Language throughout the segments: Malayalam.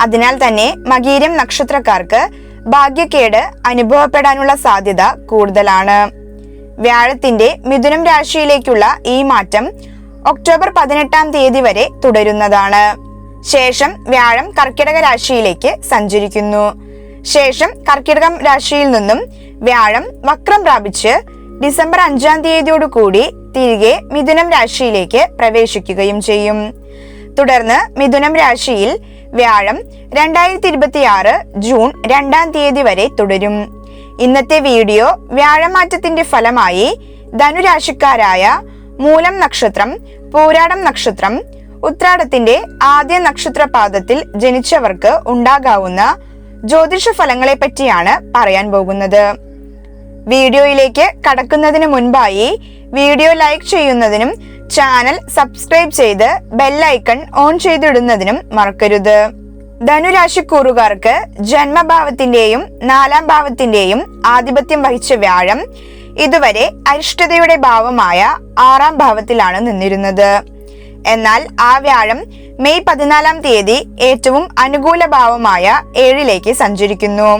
അതിനാൽ തന്നെ മകീരം നക്ഷത്രക്കാർക്ക് ഭാഗ്യക്കേട് അനുഭവപ്പെടാനുള്ള സാധ്യത കൂടുതലാണ്. വ്യാഴത്തിന്റെ മിഥുനം രാശിയിലേക്കുള്ള ഈ മാറ്റം ഒക്ടോബർ പതിനെട്ടാം തീയതി വരെ തുടരുന്നതാണ്. ശേഷം വ്യാഴം കർക്കിടക രാശിയിലേക്ക് സഞ്ചരിക്കുന്നു. ശേഷം കർക്കിടകം രാശിയിൽ നിന്നും വ്യാഴം വക്രം പ്രാപിച്ച് ഡിസംബർ അഞ്ചാം തീയതിയോടുകൂടി തിരികെ മിഥുനം രാശിയിലേക്ക് പ്രവേശിക്കുകയും ചെയ്യും. തുടർന്ന് മിഥുനം രാശിയിൽ വ്യാഴം രണ്ടായിരത്തി ഇരുപത്തി ആറ് ജൂൺ രണ്ടാം തീയതി വരെ തുടരും. ഇന്നത്തെ വീഡിയോ വ്യാഴമാറ്റത്തിന്റെ ഫലമായി ധനുരാശിക്കാരായ മൂലം നക്ഷത്രം പൂരാടം നക്ഷത്രം ഉത്രാടത്തിന്റെ ആദ്യ നക്ഷത്ര പാദത്തിൽ ജനിച്ചവർക്ക് ഉണ്ടാകാവുന്ന ജ്യോതിഷ ഫലങ്ങളെ പറ്റിയാണ് പറയാൻ പോകുന്നത്. വീഡിയോയിലേക്ക് കടക്കുന്നതിന് മുൻപായി വീഡിയോ ലൈക്ക് ചെയ്യുന്നതിനും ചാനൽ സബ്സ്ക്രൈബ് ചെയ്ത് ബെല്ലൈക്കൺ ഓൺ ചെയ്തിടുന്നതിനും മറക്കരുത്. ധനുരാശിക്കൂറുകാർക്ക് ജന്മഭാവത്തിന്റെയും നാലാം ഭാവത്തിന്റെയും ആധിപത്യം വഹിച്ച വ്യാഴം ഇതുവരെ അരിഷ്ടതയുടെ ഭാവമായ ആറാം ഭാവത്തിലാണ് നിന്നിരുന്നത്. എന്നാൽ ആ വ്യാഴം മെയ് പതിനാലാം തീയതി ഏറ്റവും അനുകൂല ഭാവമായ ഏഴിലേക്ക് സഞ്ചരിക്കുന്നു.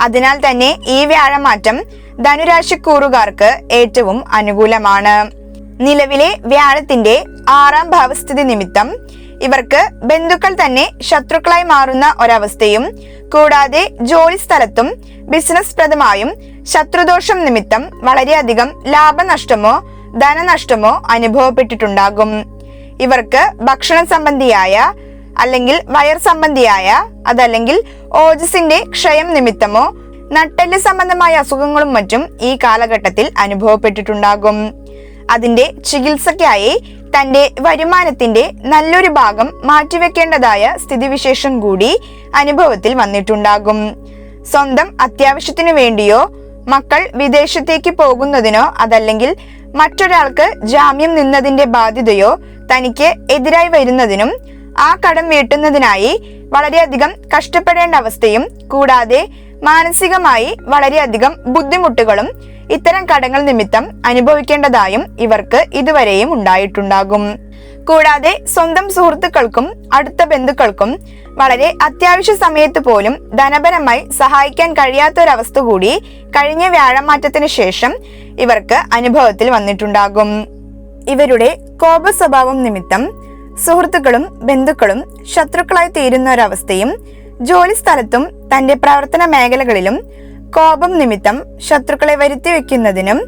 അതിനാൽ തന്നെ ഈ വ്യാഴമാറ്റം ധനുരാശിക്കൂറുകാർക്ക് ഏറ്റവും അനുകൂലമാണ്. നിലവിലെ വ്യാഴത്തിന്റെ ആറാം ഭാവസ്ഥിതി നിമിത്തം ഇവർക്ക് ബന്ധുക്കൾ തന്നെ ശത്രുക്കളായി മാറുന്ന ഒരവസ്ഥയും കൂടാതെ ജോലി സ്ഥലത്തും ബിസിനസ് പ്രദമായും ശത്രുദോഷം നിമിത്തം വളരെയധികം ലാഭനഷ്ടമോ ധനനഷ്ടമോ അനുഭവപ്പെട്ടിട്ടുണ്ടാകും. ഇവർക്ക് ഭക്ഷണ സംബന്ധിയായ അല്ലെങ്കിൽ വയർ സംബന്ധിയായ അതല്ലെങ്കിൽ ഓജസിന്റെ ക്ഷയം നിമിത്തമോ നട്ടെല്ല് സംബന്ധമായ അസുഖങ്ങളും മറ്റും ഈ കാലഘട്ടത്തിൽ അനുഭവപ്പെട്ടിട്ടുണ്ടാകും. അതിന്റെ ചികിത്സയ്ക്കായി തന്റെ വരുമാനത്തിന്റെ നല്ലൊരു ഭാഗം മാറ്റിവെക്കേണ്ടതായ സ്ഥിതിവിശേഷം കൂടി അനുഭവത്തിൽ വന്നിട്ടുണ്ടാകും. സ്വന്തം അത്യാവശ്യത്തിനു വേണ്ടിയോ മക്കൾ വിദേശത്തേക്ക് പോകുന്നതിനോ അതല്ലെങ്കിൽ മറ്റൊരാൾക്ക് ജാമ്യം നിന്നതിന്റെ ബാധ്യതയോ തനിക്ക് എതിരായി വരുന്നതിനും ആ കടം വീട്ടുന്നതിനായി വളരെയധികം കഷ്ടപ്പെടേണ്ട അവസ്ഥയും കൂടാതെ മാനസികമായി വളരെയധികം ബുദ്ധിമുട്ടുകളും ഇത്തരം കടങ്ങൾ നിമിത്തം അനുഭവിക്കേണ്ടതായും ഇവർക്ക് ഇതുവരെയും ഉണ്ടായിട്ടുണ്ടാകും. കൂടാതെ സ്വന്തം സുഹൃത്തുക്കൾക്കും അടുത്ത ബന്ധുക്കൾക്കും വളരെ അത്യാവശ്യ സമയത്ത് പോലും ധനപരമായി സഹായിക്കാൻ കഴിയാത്ത കഴിയാത്തൊരവസ്ഥ കൂടി കഴിഞ്ഞ വ്യാഴമാറ്റത്തിന് ശേഷം ഇവർക്ക് അനുഭവത്തിൽ വന്നിട്ടുണ്ടാകും. ഇവരുടെ കോപ സ്വഭാവം നിമിത്തം സുഹൃത്തുക്കളും ബന്ധുക്കളും ശത്രുക്കളായി തീരുന്ന ഒരവസ്ഥയും ജോലി സ്ഥലത്തും തന്റെ പ്രവർത്തന മേഖലകളിലും കോപം നിമിത്തം ശത്രുക്കളെ വരുത്തി വെക്കുന്നതിനും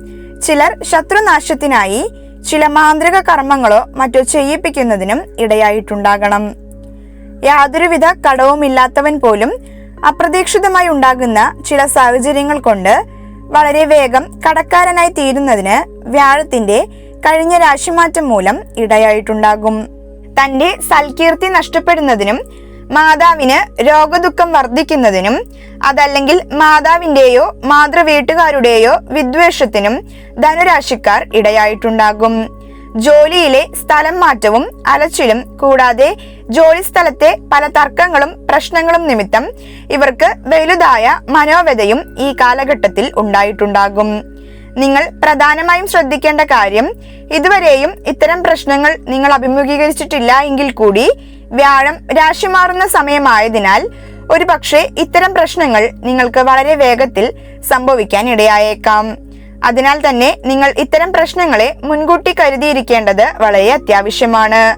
ചിലർ ശത്രുനാശത്തിനായി ചില മാന്ത്രിക കർമ്മങ്ങളോ മറ്റോ ചെയ്യിപ്പിക്കുന്നതിനും ഇടയായിട്ടുണ്ടാകണം. യാതൊരുവിധ കടവുമില്ലാത്തവൻ പോലും അപ്രതീക്ഷിതമായി ഉണ്ടാകുന്ന ചില സാഹചര്യങ്ങൾ കൊണ്ട് വളരെ വേഗം കടക്കാരനായി തീരുന്നതിന് വ്യാഴത്തിന്റെ കഴിഞ്ഞ രാശിമാറ്റം മൂലം ഇടയായിട്ടുണ്ടാകും. തന്റെ സൽകീർത്തി നഷ്ടപ്പെടുന്നതിനും മാതാവിന് രോഗദുഃഖം വർദ്ധിക്കുന്നതിനും അതല്ലെങ്കിൽ മാതാവിന്റെയോ മാതൃവീട്ടുകാരുടെയോ വിദ്വേഷത്തിനും ധനുരാശിക്കാർ ഇടയായിട്ടുണ്ടാകും. ജോലിയിലെ സ്ഥലം മാറ്റവും അലച്ചിലും കൂടാതെ ജോലി സ്ഥലത്തെ പല തർക്കങ്ങളും പ്രശ്നങ്ങളും നിമിത്തം ഇവർക്ക് വലുതായ മനോവ്യതയും ഈ കാലഘട്ടത്തിൽ ഉണ്ടായിട്ടുണ്ടാകും. നിങ്ങൾ പ്രധാനമായും ശ്രദ്ധിക്കേണ്ട കാര്യം ഇതുവരെയും ഇത്തരം പ്രശ്നങ്ങൾ നിങ്ങൾ അഭിമുഖീകരിച്ചിട്ടില്ല എങ്കിൽ കൂടി വ്യാഴം രാശി മാറുന്ന സമയമായതിനാൽ ഒരു പക്ഷേ ഇത്തരം പ്രശ്നങ്ങൾ നിങ്ങൾക്ക് വളരെ വേഗത്തിൽ സംഭവിക്കാൻ ഇടയായേക്കാം. അതിനാൽ തന്നെ നിങ്ങൾ ഇത്തരം പ്രശ്നങ്ങളെ മുൻകൂട്ടി കരുതിയിരിക്കേണ്ടത് വളരെ അത്യാവശ്യമാണ്.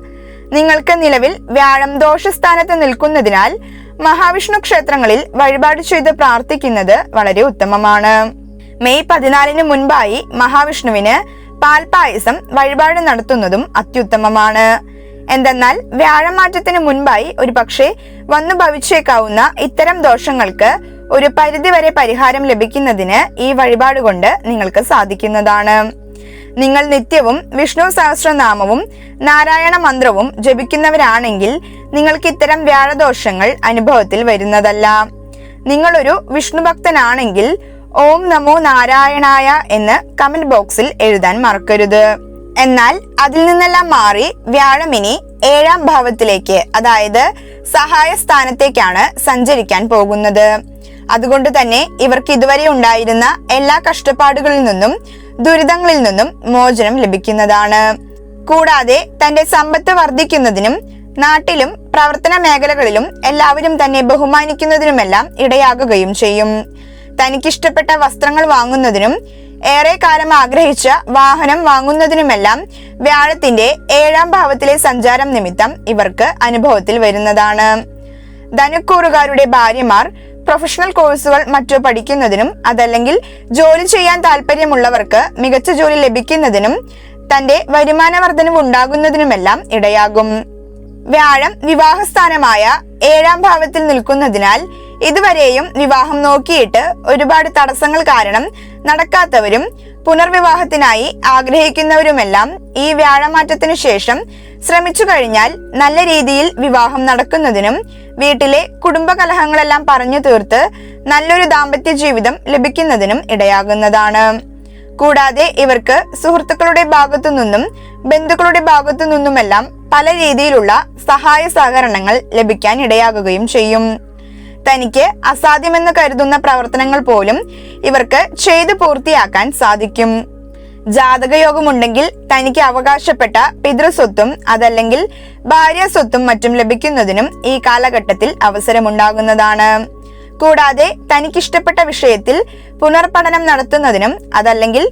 നിങ്ങൾക്ക് നിലവിൽ വ്യാഴം ദോഷസ്ഥാനത്ത് നിൽക്കുന്നതിനാൽ മഹാവിഷ്ണു ക്ഷേത്രങ്ങളിൽ വഴിപാട് ചെയ്ത് പ്രാർത്ഥിക്കുന്നത് വളരെ ഉത്തമമാണ്. മെയ് പതിനാലിന് മുൻപായി മഹാവിഷ്ണുവിന് പാൽപായസം വഴിപാട് നടത്തുന്നതും അത്യുത്തമമാണ്. എന്തെന്നാൽ വ്യാഴമാറ്റത്തിന് മുൻപായി ഒരു പക്ഷേ വന്നു ഭവിച്ചേക്കാവുന്ന ഇത്തരം ദോഷങ്ങൾക്ക് ഒരു പരിധിവരെ പരിഹാരം ലഭിക്കുന്നതിന് ഈ വഴിപാട് കൊണ്ട് നിങ്ങൾക്ക് സാധിക്കുന്നതാണ്. നിങ്ങൾ നിത്യവും വിഷ്ണു സഹസ്രനാമവും നാരായണ മന്ത്രവും ജപിക്കുന്നവരാണെങ്കിൽ നിങ്ങൾക്ക് ഇത്തരം വ്യാഴദോഷങ്ങൾ അനുഭവത്തിൽ വരുന്നതല്ല. നിങ്ങളൊരു വിഷ്ണു ഭക്തനാണെങ്കിൽ ഓം നമോ നാരായണായ എന്ന് കമന്റ് ബോക്സിൽ എഴുതാൻ മറക്കരുത്. എന്നാൽ അതിൽ നിന്നെല്ലാം മാറി വ്യാഴമിനി ഏഴാം ഭാവത്തിലേക്ക് അതായത് സഹായ സ്ഥാനത്തേക്കാണ് സഞ്ചരിക്കാൻ പോകുന്നത്. അതുകൊണ്ട് തന്നെ ഇവർക്ക് ഇതുവരെ ഉണ്ടായിരുന്ന എല്ലാ കഷ്ടപ്പാടുകളിൽ നിന്നും ദുരിതങ്ങളിൽ നിന്നും മോചനം ലഭിക്കുന്നതാണ്. കൂടാതെ തന്റെ സമ്പത്ത് വർദ്ധിക്കുന്നതിനും നാട്ടിലും പ്രവർത്തന മേഖലകളിലും എല്ലാവരും തന്നെ ബഹുമാനിക്കുന്നതിനുമെല്ലാം ഇടയാകുകയും ചെയ്യും. തനിക്കിഷ്ടപ്പെട്ട വസ്ത്രങ്ങൾ വാങ്ങുന്നതിനും ഏറെ കാലം ആഗ്രഹിച്ച വാഹനം വാങ്ങുന്നതിനുമെല്ലാം വ്യാഴത്തിന്റെ ഏഴാം ഭാവത്തിലെ സഞ്ചാരം നിമിത്തം ഇവർക്ക് അനുഭവത്തിൽ വരുന്നതാണ്. ധനുക്കൂറുകാരുടെ ഭാര്യമാർ പ്രൊഫഷണൽ കോഴ്സുകൾ മറ്റു പഠിക്കുന്നതിനും അതല്ലെങ്കിൽ ജോലി ചെയ്യാൻ താല്പര്യമുള്ളവർക്ക് മികച്ച ജോലി ലഭിക്കുന്നതിനും തന്റെ വരുമാന വർധനവ് ഉണ്ടാകുന്നതിനുമെല്ലാം ഇടയാകും. വ്യാഴം വിവാഹസ്ഥാനമായ ഏഴാം ഭാവത്തിൽ നിൽക്കുന്നതിനാൽ ഇതുവരെയും വിവാഹം നോക്കിയിട്ട് ഒരുപാട് തടസ്സങ്ങൾ കാരണം നടക്കാത്തവരും പുനർവിവാഹത്തിനായി ആഗ്രഹിക്കുന്നവരുമെല്ലാം ഈ വ്യാഴമാറ്റത്തിനു ശേഷം ശ്രമിച്ചു കഴിഞ്ഞാൽ നല്ല രീതിയിൽ വിവാഹം നടക്കുന്നതിനും വീട്ടിലെ കുടുംബകലഹങ്ങളെല്ലാം പറഞ്ഞു തീർത്ത് നല്ലൊരു ദാമ്പത്യ ജീവിതം ലഭിക്കുന്നതിനും ഇടയാകുന്നതാണ്. കൂടാതെ ഇവർക്ക് സുഹൃത്തുക്കളുടെ ഭാഗത്തു നിന്നും ബന്ധുക്കളുടെ ഭാഗത്തു നിന്നുമെല്ലാം പല രീതിയിലുള്ള സഹായ സഹകരണങ്ങൾ ലഭിക്കാൻ ഇടയാകുകയും ചെയ്യും. തനിക്ക് അസാധ്യമെന്ന് കരുതുന്ന പ്രവർത്തനങ്ങൾ പോലും ഇവർക്ക് ചെയ്തു പൂർത്തിയാക്കാൻ സാധിക്കും. ജാതകയോഗമുണ്ടെങ്കിൽ തനിക്ക് അവകാശപ്പെട്ട പിതൃസ്വത്തും അതല്ലെങ്കിൽ ഭാര്യ സ്വത്തും മറ്റും ലഭിക്കുന്നതിനും ഈ കാലഘട്ടത്തിൽ അവസരമുണ്ടാകുന്നതാണ്. കൂടാതെ തനിക്കിഷ്ടപ്പെട്ട വിഷയത്തിൽ പുനർപഠനം നടത്തുന്നതിനും അതല്ലെങ്കിൽ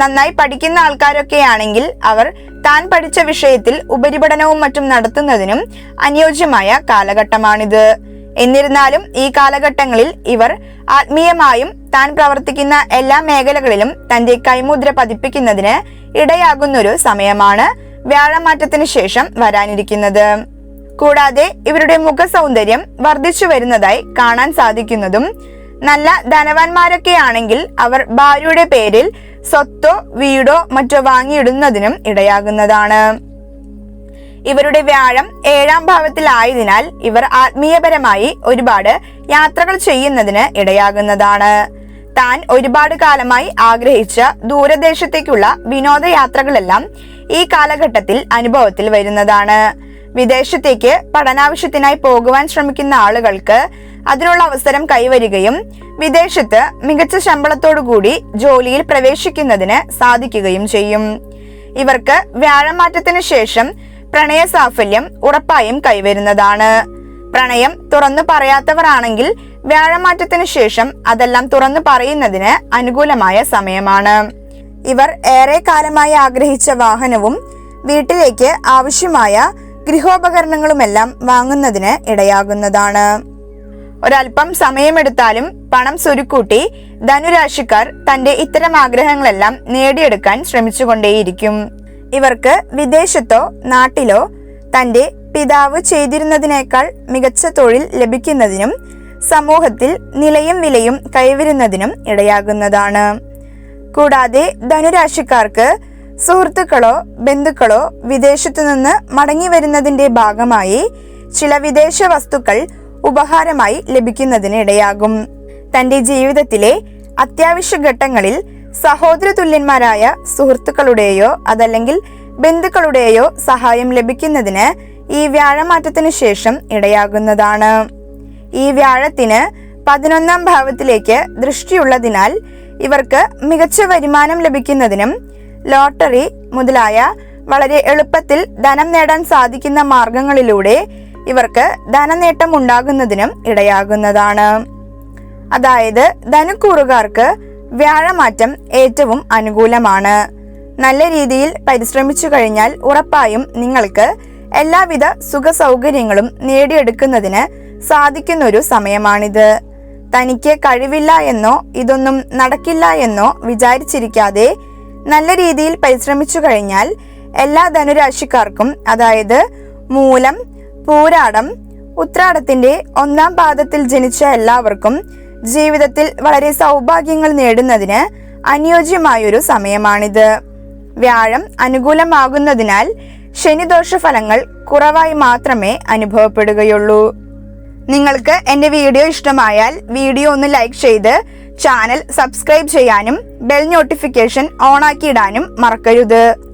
നന്നായി പഠിക്കുന്ന ആൾക്കാരൊക്കെയാണെങ്കിൽ അവർ താൻ പഠിച്ച വിഷയത്തിൽ ഉപരിപഠനവും മറ്റും നടത്തുന്നതിനും അനുയോജ്യമായ കാലഘട്ടമാണിത്. എന്നിരുന്നാലും ഈ കാലഘട്ടങ്ങളിൽ ഇവർ ആത്മീയമായും താൻ പ്രവർത്തിക്കുന്ന എല്ലാ മേഖലകളിലും തന്റെ കൈമുദ്ര പതിപ്പിക്കുന്നതിന് ഇടയാകുന്നൊരു സമയമാണ് വ്യാഴമാറ്റത്തിന് ശേഷം വരാനിരിക്കുന്നത്. കൂടാതെ ഇവരുടെ മുഖ സൗന്ദര്യം വർദ്ധിച്ചു വരുന്നതായി കാണാൻ സാധിക്കുന്നതും നല്ല ധനവാന്മാരൊക്കെ ആണെങ്കിൽ അവർ ഭാര്യയുടെ പേരിൽ സ്വത്തോ വീടോ മറ്റോ വാങ്ങിയിടുന്നതിനും ഇടയാകുന്നതാണ്. ഇവരുടെ വ്യാഴം ഏഴാം ഭാവത്തിലായതിനാൽ ഇവർ ആത്മീയപരമായി ഒരുപാട് യാത്രകൾ ചെയ്യുന്നതിന് ഇടയാകുന്നതാണ്. താൻ ഒരുപാട് കാലമായി ആഗ്രഹിച്ച ദൂരദേശത്തേക്കുള്ള വിനോദയാത്രകളെല്ലാം ഈ കാലഘട്ടത്തിൽ അനുഭവത്തിൽ വരുന്നതാണ്. വിദേശത്തേക്ക് പഠനാവശ്യത്തിനായി പോകുവാൻ ശ്രമിക്കുന്ന ആളുകൾക്ക് അതിനുള്ള അവസരം കൈവരികയും വിദേശത്ത് മികച്ച ശമ്പളത്തോടുകൂടി ജോലിയിൽ പ്രവേശിക്കുന്നതിന് സാധിക്കുകയും ചെയ്യും. ഇവർക്ക് വ്യാഴമാറ്റത്തിന് ശേഷം പ്രണയ സാഫല്യം ഉറപ്പായും കൈവരുന്നതാണ്. പ്രണയം തുറന്നു പറയാത്തവരാണെങ്കിൽ വ്യാഴമാറ്റത്തിന് ശേഷം അതെല്ലാം തുറന്നു പറയുന്നതിന് അനുകൂലമായ സമയമാണ്. ഇവർ ഏറെ കാലമായി ആഗ്രഹിച്ച വാഹനവും വീട്ടിലേക്ക് ആവശ്യമായ ഗൃഹോപകരണങ്ങളുമെല്ലാം വാങ്ങുന്നതിന് ഇടയാകുന്നതാണ്. ഒരല്പം സമയമെടുത്താലും പണം സ്വരുക്കൂട്ടി ധനുരാശിക്കാർ തന്റെ ഇത്തരം ആഗ്രഹങ്ങളെല്ലാം നേടിയെടുക്കാൻ ശ്രമിച്ചുകൊണ്ടേയിരിക്കും. ഇവർക്ക് വിദേശത്തോ നാട്ടിലോ തന്റെ പിതാവ് ചെയ്തിരുന്നതിനേക്കാൾ മികച്ച തൊഴിൽ ലഭിക്കുന്നതിനും സമൂഹത്തിൽ നിലയും വിലയും കൈവരുന്നതിനും ഇടയാകുന്നതാണ്. കൂടാതെ ധനുരാശിക്കാർക്ക് സുഹൃത്തുക്കളോ ബന്ധുക്കളോ വിദേശത്തു നിന്ന് മടങ്ങി വരുന്നതിന്റെ ഭാഗമായി ചില വിദേശ വസ്തുക്കൾ ഉപഹാരമായി ലഭിക്കുന്നതിന് ഇടയാകും. തന്റെ ജീവിതത്തിലെ അത്യാവശ്യ ഘട്ടങ്ങളിൽ സഹോദര തുല്യന്മാരായ സുഹൃത്തുക്കളുടെയോ അതല്ലെങ്കിൽ ബന്ധുക്കളുടെയോ സഹായം ലഭിക്കുന്നതിന് ഈ വ്യാഴമാറ്റത്തിന് ശേഷം ഇടയാകുന്നതാണ്. ഈ വ്യാഴത്തിന് പതിനൊന്നാം ഭാവത്തിലേക്ക് ദൃഷ്ടിയുള്ളതിനാൽ ഇവർക്ക് മികച്ച വരുമാനം ലഭിക്കുന്നതിനും ലോട്ടറി മുതലായ വളരെ എളുപ്പത്തിൽ ധനം നേടാൻ സാധിക്കുന്ന മാർഗങ്ങളിലൂടെ ഇവർക്ക് ധനനേട്ടം ഉണ്ടാകുന്നതിനും ഇടയാകുന്നതാണ്. അതായത് ധനുക്കൂറുകാർക്ക് വ്യാഴമാറ്റം ഏറ്റവും അനുകൂലമാണ്. നല്ല രീതിയിൽ പരിശ്രമിച്ചു കഴിഞ്ഞാൽ ഉറപ്പായും നിങ്ങൾക്ക് എല്ലാവിധ സുഖ സൗകര്യങ്ങളും നേടിയെടുക്കുന്നതിന് സാധിക്കുന്നൊരു സമയമാണിത്. തനിക്ക് കഴിവില്ല എന്നോ ഇതൊന്നും നടക്കില്ല എന്നോ വിചാരിച്ചിരിക്കാതെ നല്ല രീതിയിൽ പരിശ്രമിച്ചു കഴിഞ്ഞാൽ എല്ലാ ധനുരാശിക്കാർക്കും അതായത് മൂലം പൂരാടം ഉത്രാടത്തിന്റെ ഒന്നാം പാദത്തിൽ ജനിച്ച എല്ലാവർക്കും ജീവിതത്തിൽ വളരെ സൗഭാഗ്യങ്ങൾ നേടുന്നതിന് അനുയോജ്യമായൊരു സമയമാണിത്. വ്യാഴം അനുകൂലമാകുന്നതിനാൽ ശനിദോഷ ഫലങ്ങൾ കുറവായി മാത്രമേ അനുഭവപ്പെടുകയുള്ളൂ. നിങ്ങൾക്ക് എന്റെ വീഡിയോ ഇഷ്ടമായാൽ വീഡിയോ ഒന്ന് ലൈക്ക് ചെയ്ത് ചാനൽ സബ്സ്ക്രൈബ് ചെയ്യാനും ബെൽ നോട്ടിഫിക്കേഷൻ ഓണാക്കിയിടാനും മറക്കരുത്.